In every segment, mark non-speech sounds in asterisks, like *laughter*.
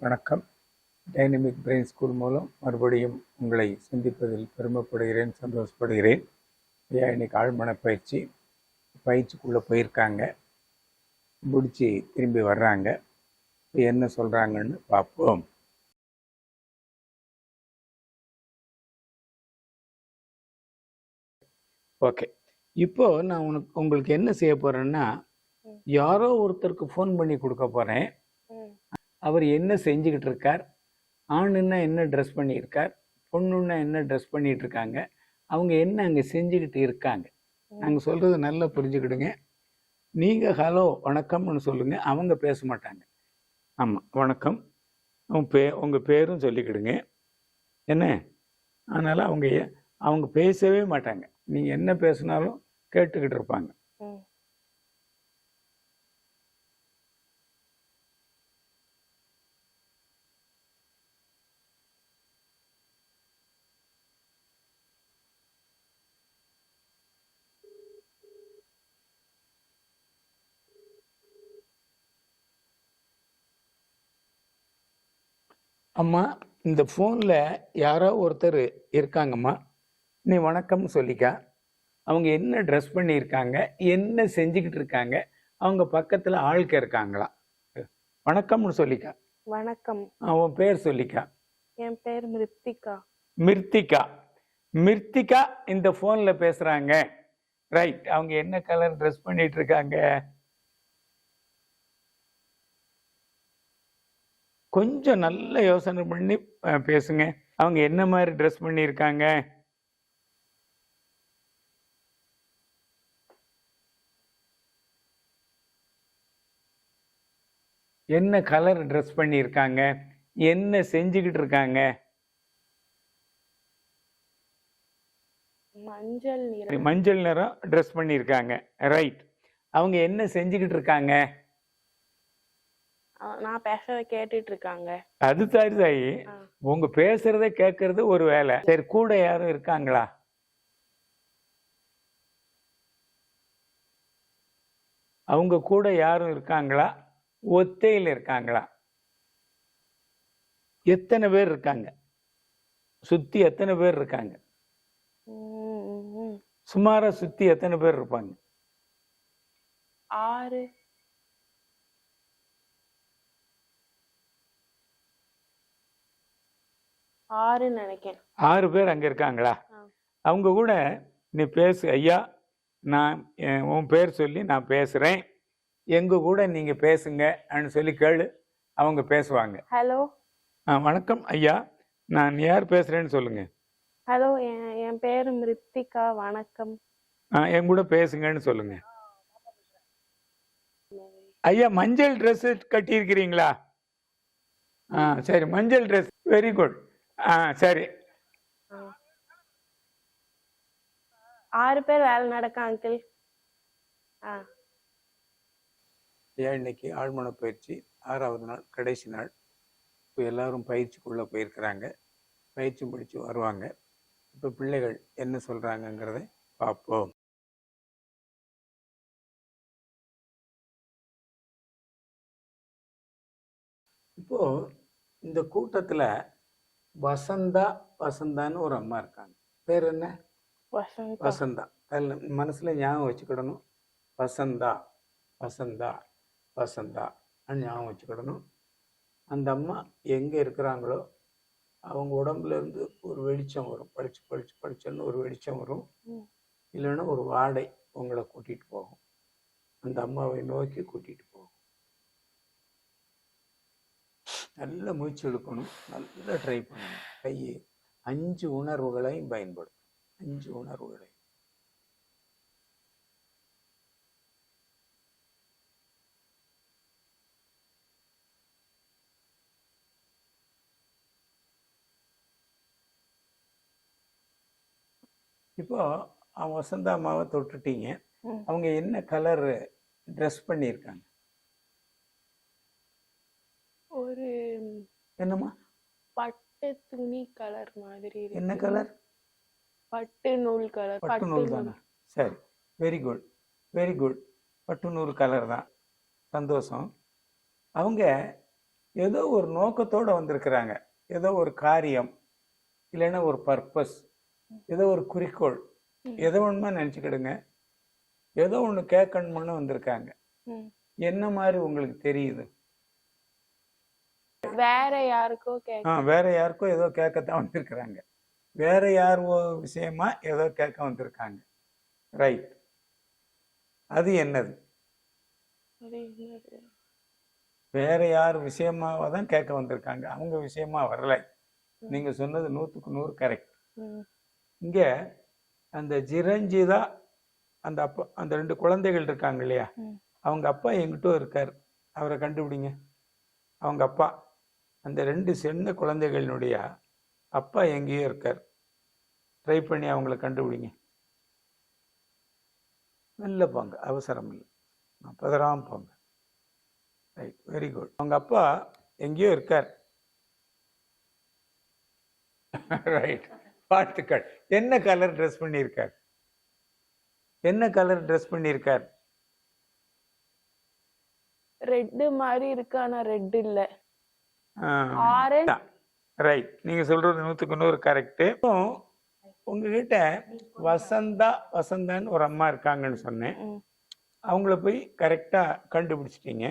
வணக்கம். Dynamic brain school மூலம் மறுபடியும் உங்களை சந்திப்பதில் பெருமைப்படுகிறேன் சந்தோஷப்படுகிறேன். ஐயா இன்னைக்கு ஆழ்மன பயிற்சி. பயிற்சிக்குள்ளே போயிருக்காங்க. முடிச்சு திரும்பி வர்றாங்க. இப்ப என்ன சொல்கிறாங்கன்னு பார்ப்போம். ஓகே. இப்போ நான் உனக்கு உங்களுக்கு என்ன செய்ய போறேன்னா ம். யாரோ ஒருத்தருக்கு ஃபோன் பண்ணி கொடுக்க போறேன். ம். அவர் என்ன செஞ்சுக்கிட்டு இருக்கார் ஆணுன்னா என்ன ட்ரெஸ் பண்ணியிருக்கார்? பொண்ணுன்னா என்ன ட்ரெஸ் பண்ணிட்டு இருக்காங்க அவங்க என்ன அங்கே செஞ்சுக்கிட்டு இருக்காங்க. நாங்கள் சொல்றது நல்லா புரிஞ்சுக்கிடுங்க. நீங்கள் ஹலோ வணக்கம்னு சொல்லுங்க. அவங்க பேச மாட்டாங்க. ஆமாம் வணக்கம். உங்க பே உங்கள் பேரும் சொல்லிக்கிடுங்க. என்ன? அதனால் அவங்க அவங்க பேசவே மாட்டாங்க. நீங்கள் என்ன பேசினாலும் கேட்டுக்கிட்டு இருப்பாங்க அம்மா இந்த ஃபோனில் யாரோ ஒருத்தர் இருக்காங்கம்மா. நீ வணக்கம்னு சொல்லிக்கா. அவங்க என்ன ட்ரெஸ் பண்ணியிருக்காங்க என்ன செஞ்சுக்கிட்டு இருக்காங்க அவங்க பக்கத்தில் ஆளுக்க இருக்காங்களா. வணக்கம்னு சொல்லிக்கா. வணக்கம். அவன் பேர் சொல்லிக்கா. என் பேர் மிருத்திகா. மிர்த்திகா. மிர்த்திகா இந்த ஃபோனில் பேசுகிறாங்க ரைட் அவங்க என்ன கலர் ட்ரெஸ் பண்ணிட்டு இருக்காங்க? கொஞ்சம் நல்ல யோசனை பண்ணி பேசுங்க. அவங்க என்ன மாதிரி ட்ரெஸ் பண்ணியிருக்காங்க? என்ன கலர் ட்ரெஸ் பண்ணியிருக்காங்க? என்ன செஞ்சுக்கிட்டு இருக்காங்க மஞ்சள் நிறம் மஞ்சள் நிறம் ட்ரெஸ் பண்ணியிருக்காங்க. ரைட் அவங்க என்ன செஞ்சுக்கிட்டு இருக்காங்க நான் பேசுறத கேட்டுட்டு இருக்காங்க அது சரி தாயி. உங்க பேசுறத கேட்கறது ஒரு வேலை. சரி கூட யாரும் இருக்காங்களா? அவங்க கூட யாரும் இருக்காங்களா? ஒத்தையில் இருக்காங்களா? எத்தனை பேர் இருக்காங்க? சுத்தி எத்தனை பேர் இருக்காங்க. சுமாரா சுத்தி எத்தனை பேர் இருப்பாங்க? ஆறு. ஆறுன்னு நினைக்கிறேன். ஆறு பேர் அங்க இருக்காங்களா. அவங்க கூட நீ பேசு ஐயா நான் என் உன் பேர் சொல்லி நான் பேசுறேன். எங்க கூட நீங்க பேசுங்க அப்படின்னு சொல்லி கேளு. அவங்க பேசுவாங்க. ஹலோ. வணக்கம் ஐயா. நான் யார் பேசுறேன்னு சொல்லுங்க. ஹலோ என் பேர் மிருத்திகா வணக்கம். என் கூட பேசுங்கன்னு சொல்லுங்க. ஐயா மஞ்சள் ட்ரெஸ் கட்டியிருக்கிறீங்களா? ஆ சரி மஞ்சள் ட்ரெஸ் வெரி குட் ஆ சரி. ஆறு பேர் வேலை நடக்க அங்கிள் ஆ. ஐயா இன்னைக்கு ஆழ்மன பயிற்சி? ஆறாவது நாள் கடைசி நாள். இப்போ எல்லாரும் பயிற்சிக்குள்ளே போயிருக்கிறாங்க. பயிற்சி முடிச்சு வருவாங்க. இப்போ பிள்ளைகள் என்ன சொல்கிறாங்கங்கிறத பார்ப்போம் இப்போ இந்த கூட்டத்தில் வசந்தா வசந்தான்னு ஒரு அம்மா இருக்காங்க. பேர் என்ன? வசந்தா. அதில் மனசில் ஞாபகம் வச்சுக்கிடணும். வசந்தா வசந்தா வசந்தா ஞாபகம் வச்சுக்கிடணும். அந்த அம்மா எங்கே இருக்கிறாங்களோ அவங்க உடம்புல இருந்து ஒரு வெளிச்சம் வரும். பளிச்சு பளிச்சு பளிச்சுன்னு ஒரு வெளிச்சம் வரும். இல்லைன்னா ஒரு வாடை உங்களை கூட்டிகிட்டு போகும். அந்த அம்மாவை நோக்கி கூட்டிகிட்டு போகும் நல்ல மூச்சு இழுக்கணும் நல்லா ட்ரை பண்ணணும். கையை அஞ்சு உணர்வுகளையும் பயன்படுத்தணும். அஞ்சு உணர்வுகளை இப்போ அவன் வசந்தா அம்மாவை தொட்டுட்டீங்க. அவங்க என்ன கலர் ட்ரெஸ் பண்ணியிருக்காங்க? ஒரு என்னம்மா? பட்டு துணி கலர் மாதிரி என்ன கலர் பட்டு நூல் கலர் பட்டு நூல் தானே? சரி. வெரி குட் வெரி குட் பட்டு நூல் கலர் தான். சந்தோஷம். அவங்க ஏதோ ஒரு நோக்கத்தோடு வந்திருக்கிறாங்க. ஏதோ ஒரு காரியம் இல்லைன்னா ஒரு பர்பஸ் ஏதோ ஒரு குறிக்கோள். எதோ ஒன்றுமா நினச்சிக்கிடுங்க. ஏதோ ஒன்று கேட்கணும்னு வந்திருக்காங்க. என்ன மாதிரி உங்களுக்கு தெரியுது? வேற யாருக்கோ ஆ வேற யாருக்கோ ஏதோ கேட்கத்தான் வந்திருக்கிறாங்க. வேற யார் விஷயமா ஏதோ கேட்க வந்திருக்காங்க. ரைட் அது என்னது? வேற யார் விஷயமாவ தான் கேட்க வந்திருக்காங்க. அவங்க விஷயமா வரல. நீங்க சொன்னது நூற்றுக்கு நூறு கரெக்ட். இங்க அந்த ஜிரஞ்சிதா அந்த அப்பா அந்த ரெண்டு குழந்தைகள் இருக்காங்க இல்லையா. அவங்க அப்பா எங்கிட்ட இருக்கார். அவரை கண்டுபிடிங்க. அவங்க அப்பா. அந்த ரெண்டு சின்ன குழந்தைகளினுடைய அப்பா எங்கேயோ இருக்கார். ட்ரை பண்ணி அவங்கள கண்டுபிடிங்க. நல்ல போங்க. அவசரம் இல்லை. பதறாம போங்க. ரைட் வெரி குட் அவங்க அப்பா எங்கேயோ இருக்கார். *laughs* ரைட் வாழ்த்துக்கள். என்ன கலர் ட்ரெஸ் பண்ணியிருக்கார்? என்ன கலர் ட்ரெஸ் பண்ணியிருக்கார்? ரெட்டு மாதிரி இருக்கு ஆனா ரெட் இல்லை. ரைட். நீங்க சொல்றது நூற்றுக்கு நூறு கரெக்டு உங்ககிட்ட வசந்தா வசந்தான்னு ஒரு அம்மா இருக்காங்கன்னு சொன்னேன். அவங்கள போய் கரெக்டா கண்டுபிடிச்சிட்டீங்க.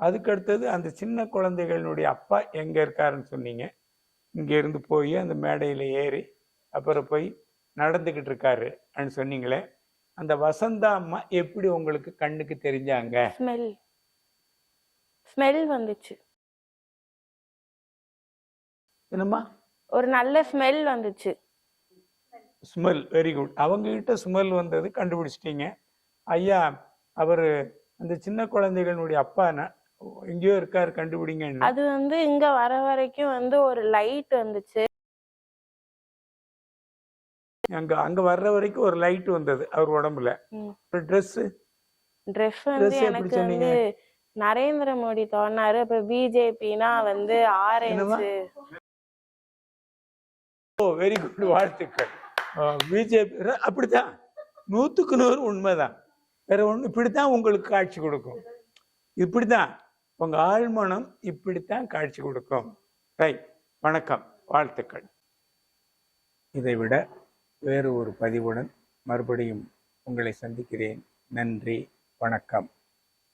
அதுக்கு அடுத்தது அந்த சின்ன குழந்தைகளுடைய அப்பா எங்க இருக்காருன்னு சொன்னீங்க. இங்க இருந்து போய் அந்த மேடையில ஏறி அப்புறம் போய் நடந்துகிட்டு இருக்காரு சொன்னீங்களே. அந்த வசந்தா அம்மா எப்படி உங்களுக்கு கண்ணுக்கு தெரிஞ்சாங்க? ஸ்மெல். ஸ்மெல் வந்துச்சு. என்னம்மா? ஒரு நல்ல ஸ்மெல் வந்துச்சு. ஸ்மெல் வெரி குட் அவங்க கிட்ட ஸ்மெல் வந்தது கண்டுபிடிச்சிட்டீங்க. ஐயா அவர் அந்த சின்ன குழந்தைகளுடைய அப்பா எங்கேயோ இருக்காரு கண்டுபிடிங்கன்னு. அது வந்து இங்க வர வரைக்கும் வந்து ஒரு லைட் வந்துச்சு. அங்க அங்க வர்ற வரைக்கும் ஒரு லைட் வந்தது அவர் உடம்புல. ஒரு ட்ரெஸ் ட்ரெஸ் வந்து எனக்கு? வந்து நரேந்திர மோடி தோணாரு. இப்ப பிஜேபினா வந்து ஆரஞ்சு ஓ வெரி குட் வாழ்த்துக்கள். பிஜேபி அப்படித்தான். நூற்றுக்கு நூறு உண்மைதான். வேற ஒன்று இப்படித்தான் உங்களுக்கு காட்சி கொடுக்கும். இப்படித்தான். உங்க ஆழ்மனம் இப்படித்தான் காட்சி கொடுக்கும். ரைட் வணக்கம் வாழ்த்துக்கள். இதை விட வேறு ஒரு பதிவுடன் மறுபடியும் உங்களை சந்திக்கிறேன். நன்றி வணக்கம்.